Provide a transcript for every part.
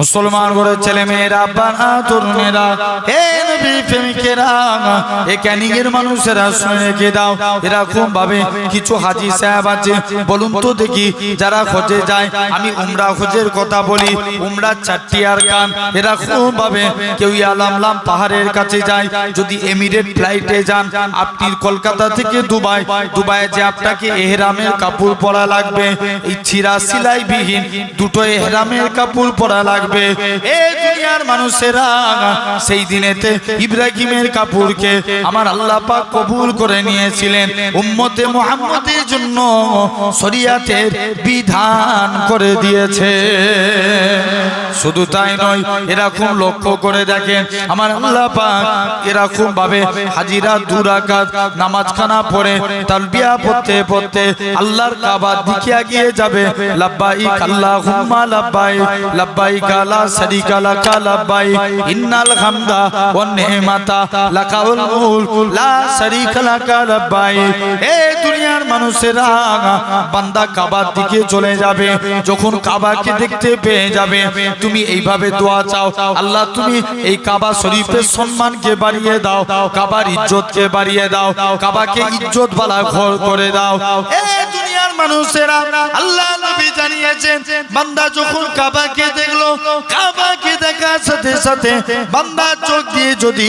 মুসলমান করে ছেলে মেয়েরা বানা তরুণেরা, হে নবী প্রেমিকেরা এ ক্যানিংয়ের মানুষেরা শুনে রেখে দাও। এরকম ভাবে কিছু হাজি সাহেব আছে। বলুন তো দেখি যারা খোঁজে যায়, আমি উমরা খোঁজের কথা বলি, উমরা চারটি আর কান। এরকম ভাবে কেউ আলামলাম পাহাড়ের কাছে যায়। যদি এমিরেট ফ্লাইটে যান, আপনি কলকাতা থেকে দুবাই। দুবাই যে আপনাকে এহরামের কাপড় পরা লাগবে। এই ছিরা সিলাই বিহীন দুটো এহরামের কাপড় পরা লাগবে। দুনিয়ার মানুষেরা সেই দিনেতে ইব্রাহিমের কাপুরকে আমার আল্লাহ কবুল করে নিয়েছিলেন। উম্মতে মুহাম্মদের জন্য শরিয়াতের বিধান করে দিয়েছে। শুধু তাই নয়, এরকম লক্ষ্য করে দেখেন, আমার আল্লাহ পাক এরকম ভাবে হাজিরা দুরাকাত নামাজখানা পড়ে, তালবিয়া পড়তে পড়তে আল্লাহর কাবার দিকে এগিয়ে যাবে। লাব্বাইক আল্লাহুম্মা লাব্বাইক লাব্বাইক লা শারীকা লাকা লাব্বাইক, ইন্নাল হামদা ওয়ান নি'মাতা লাকাউল মুলক, লা শারীকা লাকা লাব্বাইক। এই দুনিয়ার মানুষেরা বান্দা কাবার দিকে চলে যাবে, যখন কাবাকে দেখতে পেয়ে যাবে। তুমি এইভাবে দোয়া চাও। আল্লাহ, তুমি এই কাবা শরীফের সম্মানকে বাড়িয়ে দাও, কাবার ইজ্জতকে বাড়িয়ে দাও, কাবাকে ইজ্জত বালা ঘর করে দাও। মানুষেরা আল্লাহ নবী জানিয়েছেন, বান্দা যখন কাবাকে দেখল, কাবাকে দেখার সাথে সাথে বান্দা চোখ দিয়ে যদি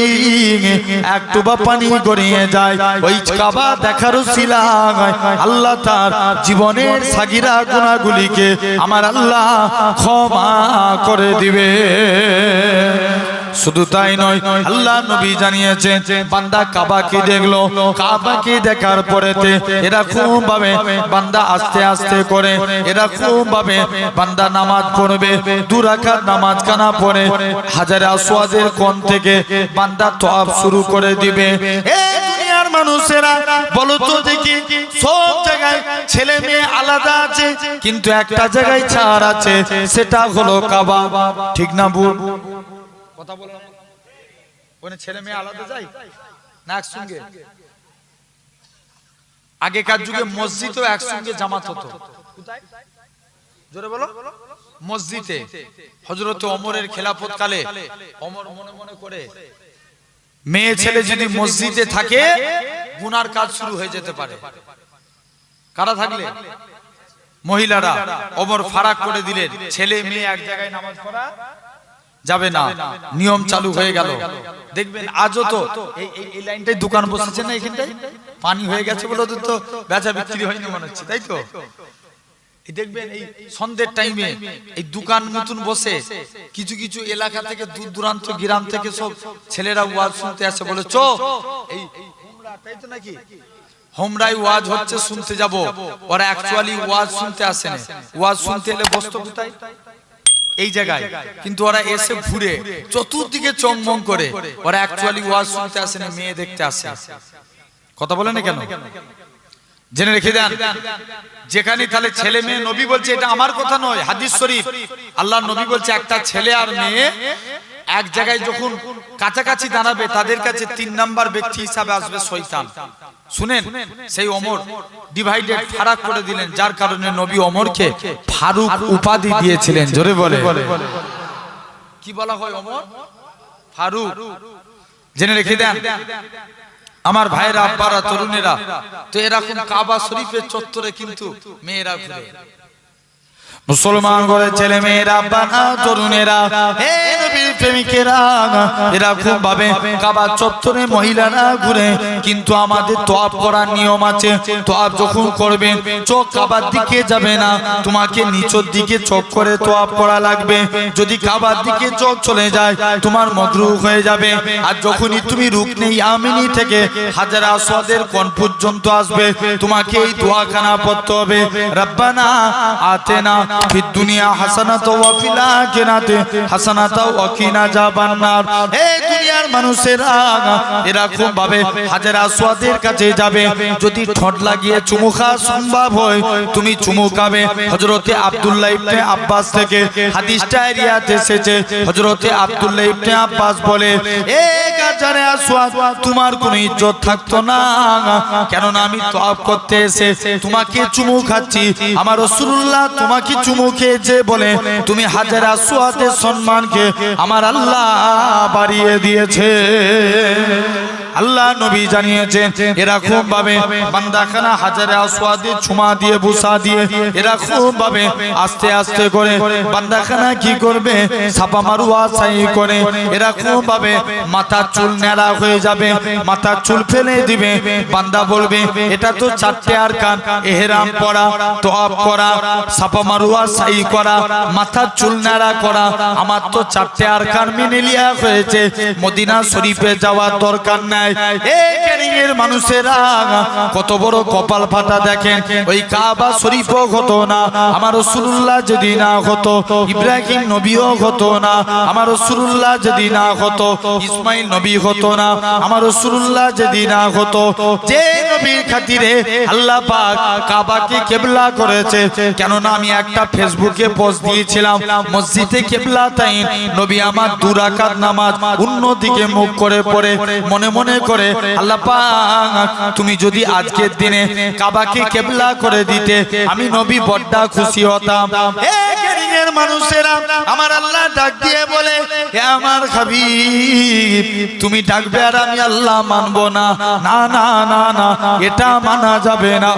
একটু বা পানি গড়িয়ে যায়, ওই কাবা দেখারও শিলা আল্লাহ তার জীবনের সাগিরা গুণাগুলিকে আমার আল্লাহ ক্ষমা করে দিবে। শুধু তাই নয়, আল্লাহ নবী জানিয়েছেন বান্দা কাবাকে দেখল? কাবাকে দেখার পরেতে এরকম ভাবে বান্দা আস্তে আস্তে করে, এরা এরকম ভাবে বান্দা নামাজ পড়বে দুরাকাত নামাজ কানা পড়ে, হাজারে আসওয়াদের কোণ থেকে বান্দা তওয়াব শুরু করে দিবে। মানুষেরা, বলো তো দেখি, সব জায়গায় ছেলে মেয়ে আলাদা আছে, কিন্তু একটা জায়গায় ছাড় আছে, সেটা হলো কাবা। ঠিক না বুল কথা বললাম ওখানে ছেলে মেয়ে আলাদা যায় না একসঙ্গে? আগেকার যুগে মসজিদও একসঙ্গে জামাত হতো। জোরে বলো। মসজিদে। হজরত অমরের খেলাফত কালে অমর মনে মনে করে মেয়ে ছেলে যদি মসজিদে থাকে গুনার কাজ শুরু হয়ে যেতে পারে। কারা থাকলে? মহিলারা। অমর ফারাক করে দিলেন ছেলে মেয়ে এক জায়গায় নামাজ পড়া যাবে না। নিয়ম চালু হয়ে গেল। দেখবেন আজও তো এই লাইনটাই দোকান বসেছে না এখানটায়? পানি হয়ে গেছে বলে তো বেচা বিক্রি হয়নি মনে হচ্ছে, তাই তো? দেখবেন এই সন্ধ্যের টাইমে এই দোকান নতুন বসে কিছু কিছু এলাকা থেকে দূর দূরান্ত, গ্রাম থেকে সব ছেলেরা ওয়াজ শুনতে আসে, বলে, চো, এই তাই তো নাকি? হোমরাই ওয়াজ হচ্ছে, শুনতে যাব। ওরা অ্যাকচুয়ালি ওয়াজ শুনতে আসে না। ওয়াজ শুনতে এলে বস্তু কোথায়? এই জায়গায়। কিন্তু ওরা এসে ঘুরে চতুর্দিকে চংমং করে। ওরা অ্যাকচুয়ালি ওয়াজ শুনতে আসে না, মেয়ে দেখতে আসে। কথা বলে না কেন? জেনে রেখে দেন। যেখানে তাহলে ছেলে মেয়ে নবী বলছে, এটা আমার কথা নয়, হাদিস শরীফ। আল্লাহ নবী বলছে, একটা ছেলে আর মেয়ে এক জায়গায় যখন কাছাকাছি দাঁড়াবে, তাদের কাছে তিন নাম্বার ব্যক্তি হিসাবে আসবে শয়তান। শুনেন, সেই অমর ডিভাইডেড ফারাক করে দিলেন, যার কারণে নবী অমরকে ফারুক উপাধি দিয়েছিলেন। জোরে বলে। কি বলা হয় অমর? ফারুক। জেনে রেখে দেন, আমার ভাইরা আব্বারা, তরুণেরা, তো এরকম কাবা শরীফের চত্বরে কিন্তু মেয়েরা ঘুরে। মুসলমান করে ছেলে মেয়েরা তরুণেরা চত্বরে ঘুরে, কিন্তু আমাদের করার নিয়ম আছে। চোখ দিকে যাবে না। তোমাকে নিচের দিকে করে লাগবে। যদি দিকে চোখ চলে যায়, তোমার মগরু হয়ে যাবে। আর যখনই তুমি রুক নেই আমিনি থেকে হাজার আসওয়াদের কোন পর্যন্ত আসবে, তোমাকে এই দোয়াখানা পড়তে হবে। রব্বানা আতেনা ফিদ হাজার আসওয়াদের কাছে যাবে। যদি ঠোঁট লাগিয়ে চুমু খাওয়া সম্ভব হয়, তুমি চুমু খাবে। হযরতে আব্দুল্লাহ আব্বাস থেকে হাদিসটা রিয়াতে এসেছে। হযরতে আব্দুল্লাহ ইবনে আব্বাস বলে এক হাজারে আসওয়াদ তোমার কোনো ইজ্জত থাকতো না। কেননা আমি তওয়াব করতে এসে তোমাকে চুমু খাচ্ছি। আমার রাসূলুল্লাহ তোমাকে চুমু খেয়েছে বলে তুমি হাজার আসওয়াদের সম্মানকে আমার আল্লাহ বাড়িয়ে দিয়েছে। আল্লাহ নবী জানিয়েছেন এরকম ভাবে বান্দাখানা হাজারে আসওয়াদে ছুমা দিয়ে বুসা দিয়ে এরকম ভাবে আস্তে আস্তে করে বান্দাখানা কি করবে? ছাপা মারুয়া সাই করে এরকম ভাবে মাথার চুল নেড়া হয়ে যাবে, মাথার চুল ফেলে দিবে। বান্দা বলবে, এটা তো চারটে আর কান এহেরাম পরা, তোয়াব করা, ছাপা মারুয়া সাই করা, মাথার চুল নেড়া করা, আমার তো চারটে আর কান মেনে লিয়া হয়েছে, মদিনা শরীফে যাওয়ার দরকার নাই। এই ক্যানিংয়ের আমার রসুল্লাহ যদি না হতো, ইব্রাহিম নবীও হতো না, আমার রসুল্লাহ যদি না হতো, ইসমাইল নবী হতো না, আমার যদি না হতো, যে নবীর খাতিরে আল্লাহ পাক কাবাকে কেবলা করেছে। কেননা আমি একটা ফেসবুকে পোস্ট দিয়েছিলাম, মসজিদে কেবলা তাই নবী আমার দুরাকাত নামাজ অন্যদিকে মুখ করে পড়ে, মনে মনে করে, আল্লাহ পাক তুমি যদি আজকের দিনে কাবাকে কেবলা করে দিতে, আমি নবী বড্ডা খুশি হতাম। মানুষেরা আমার আল্লাহ ডাক দিয়ে বলে আমার হাবিব তুমি ডাকবে আর আমি আল্লাহ মানবো না। না না না না, এটা মানা যাবে না।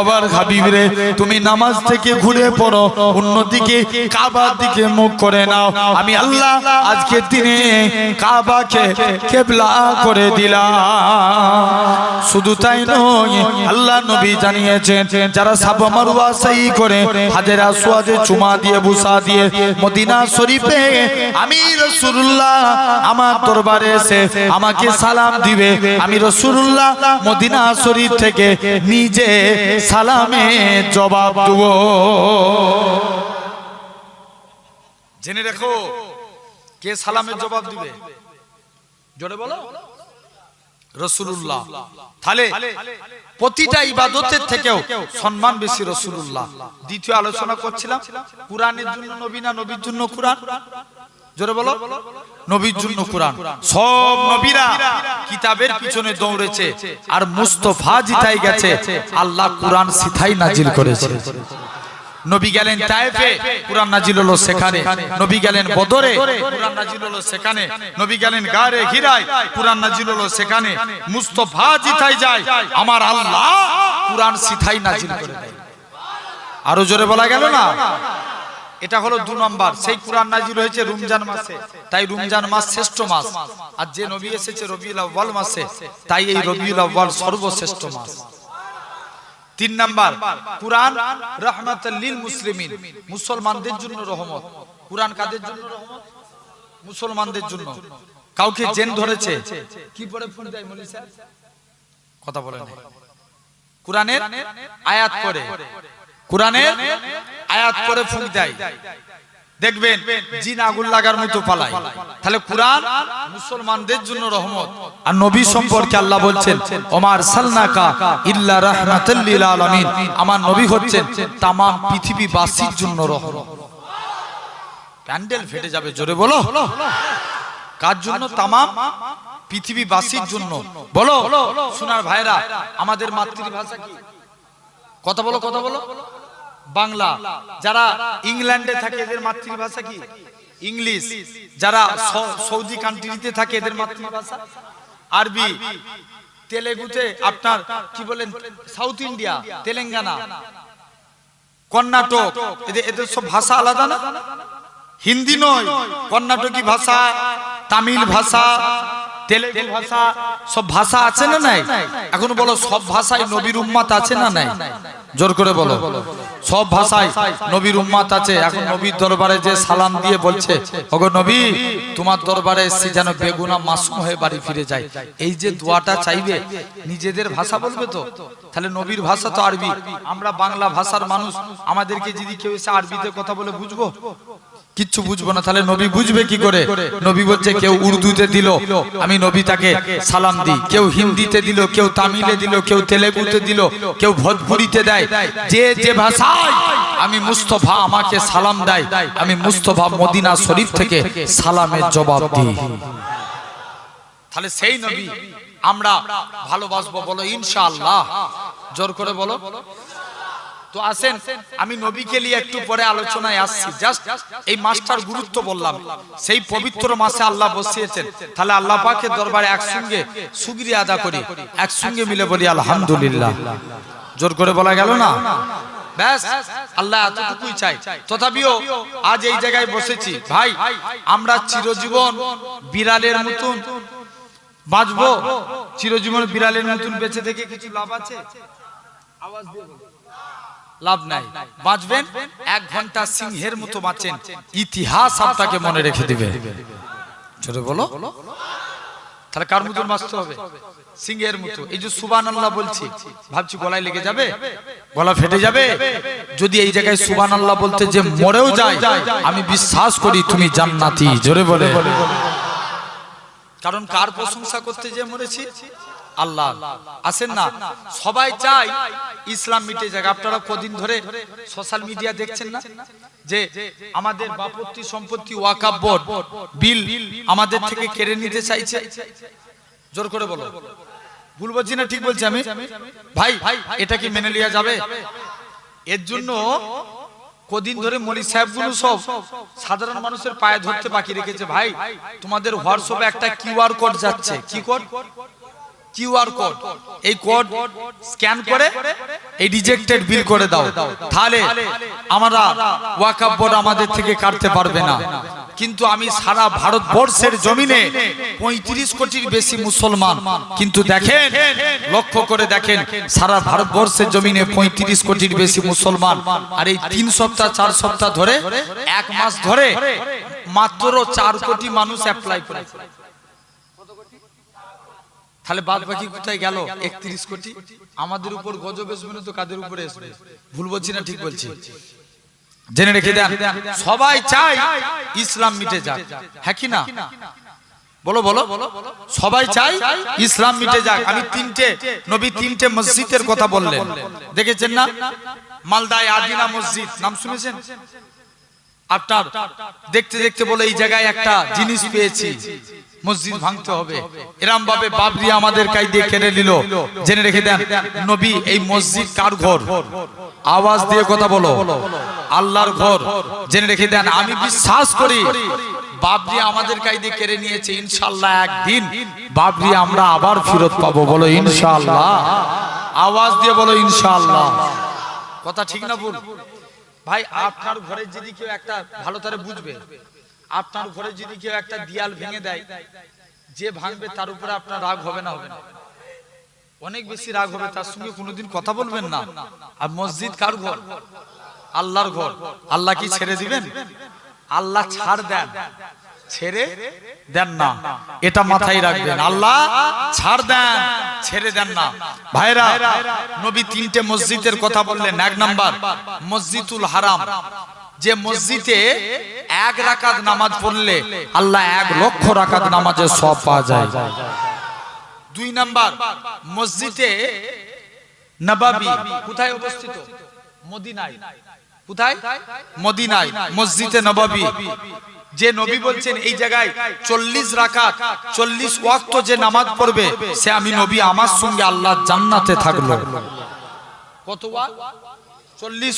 আবার হাবিব রে, তুমি নামাজ থেকে ঘুরে পড়ো, অন্যদিকে কাবার দিকে মুখ করে নাও। আমি আল্লাহ আজকের দিনে কাবাকে কেবলা করে দিলাম। শুধু তাই নয়, আল্লাহ নবী জানিয়েছেন, যারা সাবা মারুয়া সাই করে, হাজেরা সোয়াজে চুমা দিয়ে বুসা দিয়ে মদিনা শরীফে, আমি রসুল্লাহ আমার দরবারে এসে আমাকে সালাম দিবে। আমি রসুল্লাহ মদিনা শরীফ থেকে নিজে সালামে জবাব দেব। জেনে রেখো কে সালামের জবাব দিবে? জোরে বলো। রসুল্লাহ তাহলে প্রতিটা ইবাদতের থেকেও সম্মান বেশি রসুল্লাহ দ্বিতীয় আলোচনা করছিলাম কোরআনের জন্য নবী না নবীর জন্য কোরআন? জোরে বলো। নবীর জন্য কোরআন। সব নবীরা কিতাবের পিছনে দৌড়েছে আর মুস্তফা জিতাই গেছে। আল্লাহ কোরআন সিথাই নাজিল করেছে। নবী গেলেন তায়েফে কুরআন নাজিল হলো সেখানে। নবী গেলেন বদরে কুরআন নাজিল হলো সেখানে। নবী গেলেন গারে হিরায় কুরআন নাজিল হলো সেখানে। মুস্তাফা জিতাই যায়। আমার আল্লাহ কুরআন সিথাই নাজিল করে দেয়। আরও জোরে বলা গেল না? এটা হলো দু নম্বর। সেই কুরআন নাজিল হয়েছে রমজান মাসে। তাই রমজান মাস শ্রেষ্ঠ মাস। আর যে নবী এসেছে রবিউল আউয়াল মাসে তাই এই রবিউল আউয়াল সর্বশ্রেষ্ঠ মাস। তিন নাম্বার কুরআন রহমাতাল্লিল মুসলিমিন। মুসলমানদের জন্য রহমত। কুরআন কাদের জন্য? রহমত? মুসলমানদের জন্য। কাউকে জেন ধরেছে? কি পড়ে ফুল দেয় মলি স্যার? কথা বলেন কুরআনের আয়াত পড়ে কুরআনের আয়াত পড়ে ফুল দেয়। দেখবেন জিন আগুন লাগার মতো পালায়। তাহলে কোরআন মুসলমানদের জন্য রহমত। আর নবী সম্পর্কে আল্লাহ বলছেন ওমার সালনাকা ইল্লা রাহমাতাল লিল আলামিন। আমার নবী হচ্ছেন তামাম পৃথিবীবাসীর জন্য রহমত। প্যান্ডেল ফেটে যাবে, জোরে বলো। কার জন্য? তামাম পৃথিবীবাসীর জন্য। বলো। সোনার ভাইরা, আমাদের মাতৃভাষা কি? কথা বলো কথা বলো। বাংলা। যারা ইংল্যান্ডে থাকে, এদের মাতৃভাষা কি? ইংলিশ। যারা সৌদি কান্ট্রিতে থাকে, এদের মাতৃভাষা? আরবি। তেলেগুতে আপনার, কি বলেন, সাউথ ইন্ডিয়া, তেলেঙ্গানা। কর্ণাটক। এদের এদের সব ভাষা আলাদা না? হিন্দি নয়। কর্ণাটকি ভাষা, তামিল ভাষা, তেলেগু ভাষা, সব ভাষা আছে না নাই? এখন বলো, সব ভাষায় নবীর উম্মাত আছে না নাই? জোর করে বলো। সব ভাষায় নবীর উম্মাত আছে। এখন নবীর দরবারে যে সালাম দিয়ে বলছে, ওগো নবী, তোমার দরবারে এসে যেন বেগুনা মাসুম হয়ে বাড়ি ফিরে যায় এই যে দোয়াটা চাইবে, নিজেদের ভাষা বলবে তো? তাহলে নবীর ভাষা তো আরবি। আমরা বাংলা ভাষার মানুষ, আমাদেরকে যদি কেউ এসে আরবিতে কথা বলে বুঝব? কিচ্ছু বুঝব না, তাহলে নবী বুঝবে কি করে? নবী বলছে, কেউ উর্দুতে দিল, আমি নবী তাকে সালাম দিই। কেউ হিন্দিতে দিল, কেউ তামিলে দিল, কেউ তেলেগুতে দিল, কেউ ভোজপুরিতে দেয়। যে যে ভাষায় আমি মুস্তফা আমাকে সালাম দেয়, আমি মুস্তফা মদিনা শরীফ থেকে সালামের জবাব দিই। তাহলে সেই নবী আমরা ভালোবাসবো বলো, ইনশাআল্লাহ। জোর করে বলো। তো আসেন আমি নবীকে নিয়ে একটু পরে আলোচনায় আসছি। জাস্ট এই মাসটার গুরুত্ব বললাম। সেই পবিত্র মাসে আল্লাহ বসিয়েছেন। তাহলে আল্লাহ পাকের দরবারে একসঙ্গে সুগরি আদা করি একসঙ্গে মিলে বলি, আলহামদুলিল্লাহ। জোর করে বলা গেল না? আল্লাহ এতটুকুই চাই। তথাপিও আজ এই জায়গায় বসেছি। ভাই, আমরা চিরজীবন বিড়ালের মতন বাঁচবো। চিরজীবন বিড়ালের মতন বেঁচে থেকে কিছু লাভ আছে? আওয়াজ দিয়ে। লাভ নাই। বাঁচবেন? এক ঘণ্টা সিংহের মতো বাঁচেন। ইতিহাস আপনাকে মনে রেখে দিবে। ছোট বলো। তাহলে কার মতন বাঁচতে হবে? সিংহের মতো। এই যে সুবান আল্লাহ বলছি, ভাবছি গলায় লেগে যাবে? গলা ফেটে যাবে? যদি এই জায়গায় সুবান আল্লাহ বলতে যে মরেও যায়, আমি বিশ্বাস করি তুমি জান্নাতি। জোরে বলে। কারণ কার প্রশংসা করতে যে মরেছি? আল্লাহ। আসেন না? সবাই চাই ইসলাম মিটে যাক। আপনারা কদিন ধরে সোশ্যাল মিডিয়া দেখছেন না? যে আমাদের বাপত্তি সম্পত্তি ওয়াকাব বোর্ড, বিল আমাদের থেকে কেড়ে নিতে চাইছে। জোর করে বলো। ভুল বলছি না ঠিক বলছি আমি? ভাই, এটা কি মেনে নেওয়া যাবে? এর জন্য কদিন ধরে মলি সাহেবগুলো সব সাধারণ মানুষের পায়ে ধরতে বাকি রেখেছে। ভাই, তোমাদের হোয়াটসঅ্যাপে একটা কিউআর কোড যাচ্ছে। কি কোড কিউআর কোড। এই কোড স্ক্যান করে এই রিজেক্টেড বিল করে দাও। তাহলে আমরা ওয়াকাব বোর্ড আমাদের থেকে কাটতে পারবে না। কিন্তু আমি সারা ভারতবর্ষের জমিনে পঁয়ত্রিশ কোটির বেশি মুসলমান। কিন্তু দেখেন, লক্ষ্য করে দেখেন, সারা ভারতবর্ষের জমিনে পঁয়ত্রিশ কোটির বেশি মুসলমান। আর এই তিন সপ্তাহ, চার সপ্তাহ ধরে, এক মাস ধরে মাত্র চার কোটি মানুষ অ্যাপ্লাই করে তাহলে বাদ বাকি কোথায় গেল? একত্রিশ কোটি। আমাদের উপর গজব আসবে না তো কাদের উপরে আসবে ভুল বলছি না, ঠিক বলছি? জেনে রেখে দেন, সবাই চায় ইসলাম মিটে যাক। হ্যাঁ কি না? বলো বলো। সবাই চাই ইসলাম মিটে যাক। আমি তিনটে, নবী তিনটে মসজিদের কথা বললেন। দেখেছেন না? মালদায় আদিনা মসজিদ। নাম শুনেছেন? আপনার দেখতে দেখতে বলে, এই জায়গায় একটা জিনিস পেয়েছি। মসজিদ ভাঙতে হবে। এরম ভাবে বাবরি আমাদের কাই দিয়ে কেড়ে নিল। জেনে রেখে দেন নবী এই মসজিদ কার ঘর? আওয়াজ দিয়ে কথা বলো। আল্লাহর ঘর। জেনে রেখে দেন আমি বিশ্বাস করি বাবরি আমাদের কাই দিয়ে কেড়ে নিয়েছে ইনশাল্লাহ একদিন বাবরি আমরা আবার ফেরত পাবো বলো ইনশাল্লাহ। আওয়াজ দিয়ে বলো ইনশাল্লাহ। কথা ঠিক না ভুল? ভাই আপনার ঘরে যদি কেউ একটা ভালো তারে বুঝবে আপনার ঘরে যদি কেউ একটা দিয়াল ভেঙে দেয়, যে ভাঙবে তার উপরে আপনার রাগ হবে না হবে না। অনেক বেশি রাগ হবে, তার সঙ্গে কোনোদিন কথা বলবেন না। আর মসজিদ কার ঘর? আল্লাহর ঘর। আল্লাহ কি ছেড়ে দিবেন? আল্লাহ ছাড় দেন। ছেড়ে দেন না। এটা মাথায় রাখবেন। আল্লাহ ছাড় দেন, ছেড়ে দেন না। ভাইরা, নবী তিনটে মসজিদের কথা বললেন। এক নাম্বার, মসজিদুল হারাম। যে মসজিদে এক রাকাত নামাজ পড়লে আল্লাহ এক লক্ষ রাকাত নামাজে সব পাওয়া যায়। দুই নাম্বার, মসজিদে নবাবি কোথায় অবস্থিত মদিনায়। যে নবী বলছেন, এই জায়গায় চল্লিশ রাকাত, চল্লিশ ওয়াক্ত যে নামাজ পড়বে, সে আমি নবী আমার সঙ্গে আল্লাহ জান্নাতে থাকল। কত চল্লিশ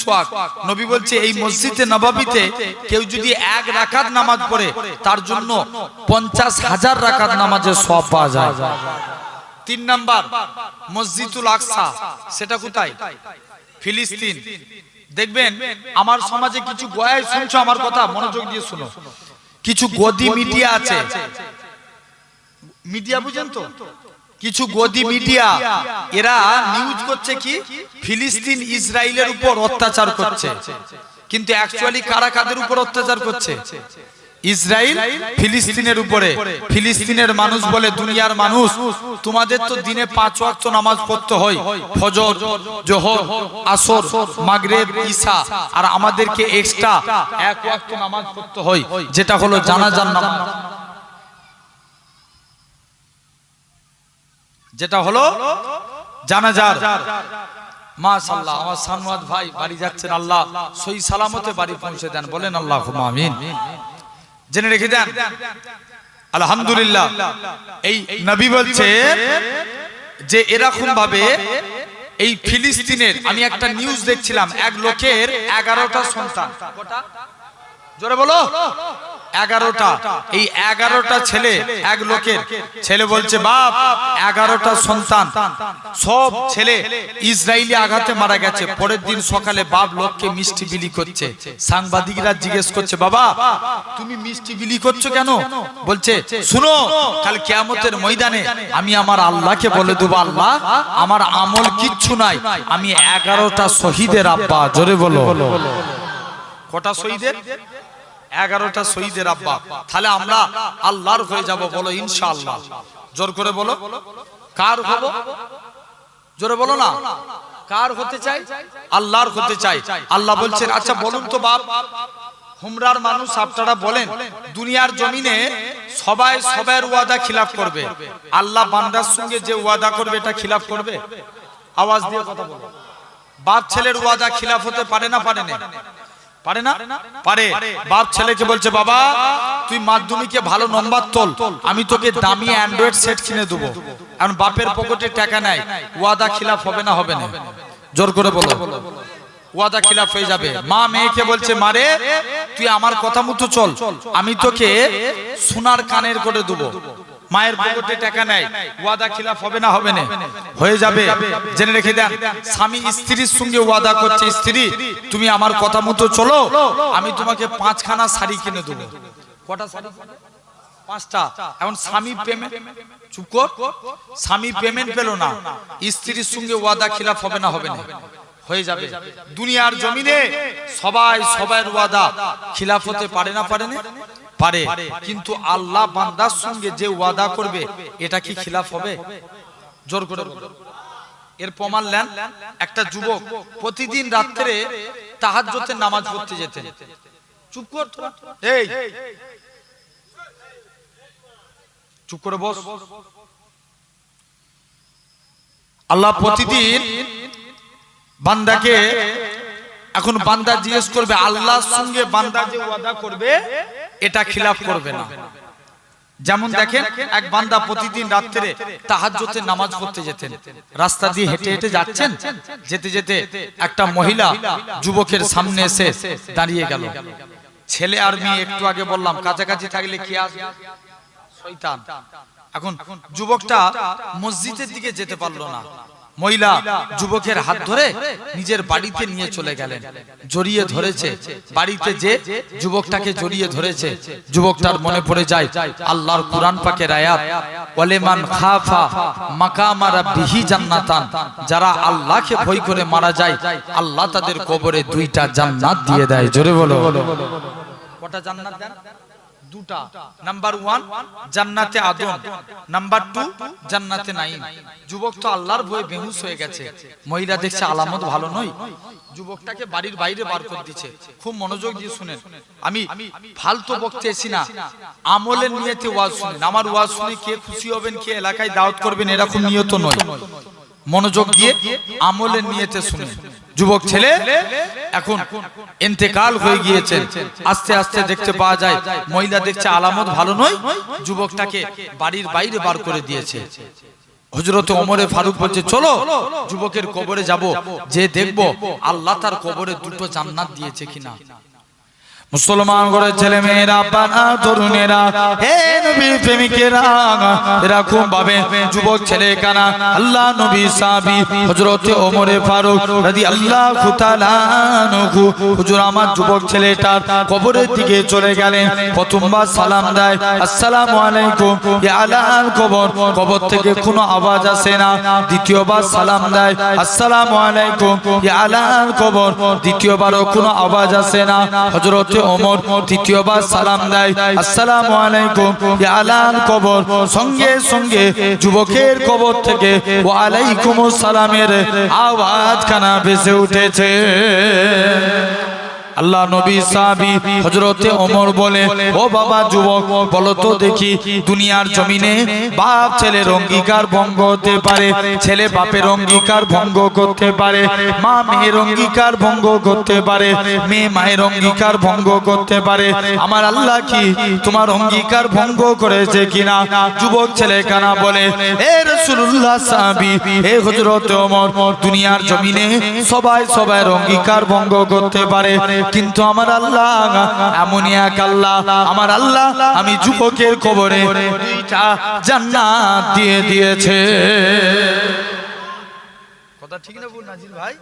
নবী বলছে, এই মসজিদে কেউ যদি এক নামাজ পড়ে, তার জন্য পঞ্চাশ হাজার রাকাত নামাজের সব পাওয়া যায়। তিন মসজিদুল সেটা কোথায়? দেখবেন, আমার সমাজে কিছু গয়ায় শুনছো আমার কথা, মনোযোগ দিয়ে শুনো। কিছু গদি মিডিয়া আছে। মিডিয়া বুঝেন তো? কিছু গদি মিডিয়া এরা নিউজ করছে কি? ফিলিস্তিন ইসরায়েলের উপর অত্যাচার করছে। কিন্তু অ্যাকচুয়ালি কারা কাদের উপর অত্যাচার করছে? ইসরায়েল ফিলিস্তিনের উপরে। ফিলিস্তিনের মানুষ বলে দুনিয়ার মানুষ তোমাদের তো দিনে পাঁচ ওয়াক্ত নামাজ পড়তে হয়। ফজর জোহর আসর মাগরিব ঈশা। আর আমাদেরকে এক্সট্রা এক ওয়াক্ত নামাজ পড়তে হয়। যেটা হলো জানাজার নামাজ। যেটা হলো জানাজার। মাশাআল্লাহ, আমার সানওয়াত ভাই বাড়ি যাচ্ছেন, আল্লাহ সই সালামতে বাড়ি পৌঁছে দেন। বলেন আল্লাহ আমিন। জেনে রেখে দেন, আলহামদুলিল্লাহ, এই নবী যে এই ফিলিস্তিনের, আমি একটা নিউজ দেখছিলাম, এক লোকের এগারোটা সন্তান? জোরে বলো। এগারোটা। এই এগারোটা ছেলে এক লোকের। ছেলে বলছে, বাপ, এগারোটা সন্তান। সব ছেলে ইসরায়েলি আঘাতে মারা গেছে। পরের দিন সকালে বাপ লোককে মিষ্টি বিলি করছে। সাংবাদিকরা জিজ্ঞেস করছে, বাবা, তুমি মিষ্টি বিলি করছ কেন? বলছে, শুনো, কাল কেয়ামতের ময়দানে আমি আমার আল্লাহকে বলে দেবো, আল্লাহ, আমার আমল কিচ্ছু নাই। আমি এগারোটা শহীদের আব্বা। জোরে বলো। কটা শহীদের? এগারোটা শহীদের আব্বা। তাহলে আমরা আল্লাহর হয়ে যাব বলো, ইনশাআল্লাহ। জোর করে বলো। কার হব? জোরে বলো না। কার হতে চাই? আল্লাহর হতে চাই। আল্লাহ বলছেন আচ্ছা বলুন তো বাপ, হুমরার মানুষ আপনারা বলেন, দুনিয়ার জমিনে সবাই সবার ওয়াদা খিলাফ করবে। আল্লাহ বান্দার সঙ্গে যে ওয়াদা করবে, এটা খিলাফ করবে? আওয়াজ দিয়ে কথা বলো। বাপ ছেলের ওয়াদা খিলাফ হতে পারে না পারে না? পারে না? পারে বাপ ছেলেকে বলছে বাবা তুই মাধ্যমিকে ভালো নম্বর তোল। আমি তোকে দামি অ্যান্ড্রয়েড সেট কিনে দেবো। এখন বাপের পকেটে টাকা নাই। ওয়াদা খিলাফ হবে না হবে না। জোর করে বলো। ওয়াদা খিলাফ হয়ে যাবে। মা মেয়েকে বলছে মারে তুই আমার কথা মতো চল। আমি তোকে সোনার কানের করে দেবো। মায়ের পকেটে টাকা নাই ওয়াদা খিলাফ হবে না হবে না। হয়ে যাবে। জেনে রেখে দেন স্বামী স্ত্রীর সঙ্গে ওয়াদা করছে স্ত্রী। তুমি আমার কথা মতো চলো। আমি তোমাকে পাঁচখানা শাড়ি কিনে দেবো। কটা শাড়ি? পাঁচটা। এখন স্বামী পেমেন্ট চুপ কর। স্বামী পেমেন্ট পেল না। স্ত্রীর সঙ্গে ওয়াদা খিলাফ হবে না হবে না। হয়ে যাবে। দুনিয়ার জমিনে সবাই সবার ওয়াদা। খিলাফ হতে পারে না পারে না। পারে, কিন্তু আল্লাহ বান্দার সঙ্গে যে ওয়াদা করবে, এটা কি খিলাফ হবে? জোর করে এর প্রমাণ নেন, একটা যুবক প্রতিদিন রাত্রে তাহাজ্জুদের নামাজ পড়তে যেতেন চুপ কর। এই! চুপ করে বস। আল্লাহ প্রতিদিন বান্দাকে এখন বান্দা জিজ্ঞেস করবে আল্লাহর সঙ্গে বান্দা যে ওয়াদা করবে এটা খিলাফ করবে না। যেমন দেখেন এক বান্দা প্রতিদিন রাত্রে তাহাজ্জুদে নামাজ পড়তে যেতেন। রাস্তা দিয়ে হেঁটে হেঁটে যাচ্ছেন যেতে যেতে একটা মহিলা যুবকের সামনে এসে দাঁড়িয়ে গেল। ছেলে আর মেয়ে একটু আগে বললাম কাছাকাছি থাকলে কি আসবে শয়তান। এখন যুবকটা মসজিদের দিকে যেতে পারল না। মহিলা, যুবকের হাত ধরে নিজের বাড়িতে নিয়ে চলে গেলেন। জড়িয়ে ধরেছে। বাড়িতে যে যুবকটাকে জড়িয়ে ধরেছে, যুবকটার মনে পড়ে যায়, আল্লাহর কুরআন পাকের আয়াত, ওয়ালেমান খাফা মাকামা রাব্বিহি জান্নাতান। যারা আল্লাহকে ভয় করে মারা যায়, আল্লাহ তাদের কবরে দুইটা জান্নাত দিয়ে দেয়। জোরে বলো। কটা জান্নাত দেন? দুটা। নাম্বার ওয়ান জান্নাতে আদম। নাম্বার টু জান্নাতে নাইম যুবক তো আল্লাহর ভয়ে বেহুশ হয়ে গেছে। মহিলা দেখছে আলামত ভালো নয়। যুবকটাকে বাড়ির বাইরে বার করে দিচ্ছে। খুব মনোযোগ দিয়ে শুনেন। আমি ফালতু বকতে এসি না। আমলের নিয়তে ওয়াজ শুনেন। আমার ওয়াজ শুনে কে খুশি হবেন, কে এলাকায় দাওয়াত করবেন, এরকম নিয়ত নয়। মনোযোগ দিয়ে আমলের নিয়তে শুনে যুবক ছেলে এখন ইন্তেকাল হয়ে গিয়েছে আস্তে আস্তে দেখতে পাওয়া যায় মহিলা দেখছে আলামত ভালো নয় যুবকটাকে বাড়ির বাইরে বার করে দিয়েছে। হজরত ওমরে ফারুক বলছে চলো যুবকের কবরে যাব। যে দেখব আল্লাহ তার কবরে দুটো জান্নাত দিয়েছে কিনা। মুসলমান করে ছেলে মেয়েরা বানা তরুণেরা, হে নবীর প্রেমিকেরা এরকম ভাবে যুবক ছেলে কানা, আল্লাহ নবী সাহাবী, হযরত ওমরে ফারুক রাদিয়াল্লাহু তাআলা আনহু। হুজুর, আমার যুবক ছেলেটার কবরের দিকে চলে গেলেন, প্রথমবার সালাম দেয়, আসসালামু আলাইকুম। ইয়া আলাল কবর কবর থেকে কোনো আওয়াজ আসে না। দ্বিতীয়বার সালাম দেয়, আসসালামু আলাইকুম। ইয়া আলাল কবর, দ্বিতীয়বারও কোনো আওয়াজ আসে না। হযরত ওমর তৃতীয়বার সালাম দেয়। আসসালামু আলাইকুম। ইয়া আলাল কবর। সঙ্গে সঙ্গে যুবকের কবর থেকে ওয়া আলাইকুমুস সালামের আওয়াজ কানা ভেসে উঠেছে। আল্লাহ নবী সাহাবী হযরতে ওমর বলে, ও বাবা যুবক, বলো তো দেখি দুনিয়ার জমিনে বাপ ছেলের অঙ্গীকার ভঙ্গ হতে পারে, ছেলে বাপের অঙ্গীকার ভঙ্গ করতে পারে, মা মেয়ের অঙ্গীকার ভঙ্গ করতে পারে, মেয়ে মায়ের অঙ্গীকার ভঙ্গ করতে পারে, আমার আল্লাহ কি তোমার অঙ্গীকার ভঙ্গ করেছে কিনা? যুবক ছেলে কানা বলে, এ রাসূলুল্লাহ সাহাবী, এ হযরত ওমর, দুনিয়ার জমিনে সবাই সবাই অঙ্গীকার ভঙ্গ করতে পারে কিন্তু আমার আল্লাহ, এমনই এক আল্লাহ। আমার আল্লাহ, আমি যুবকের কবরে জান্নাত দিয়ে দিয়েছে। কথা ঠিক না নাজির ভাই?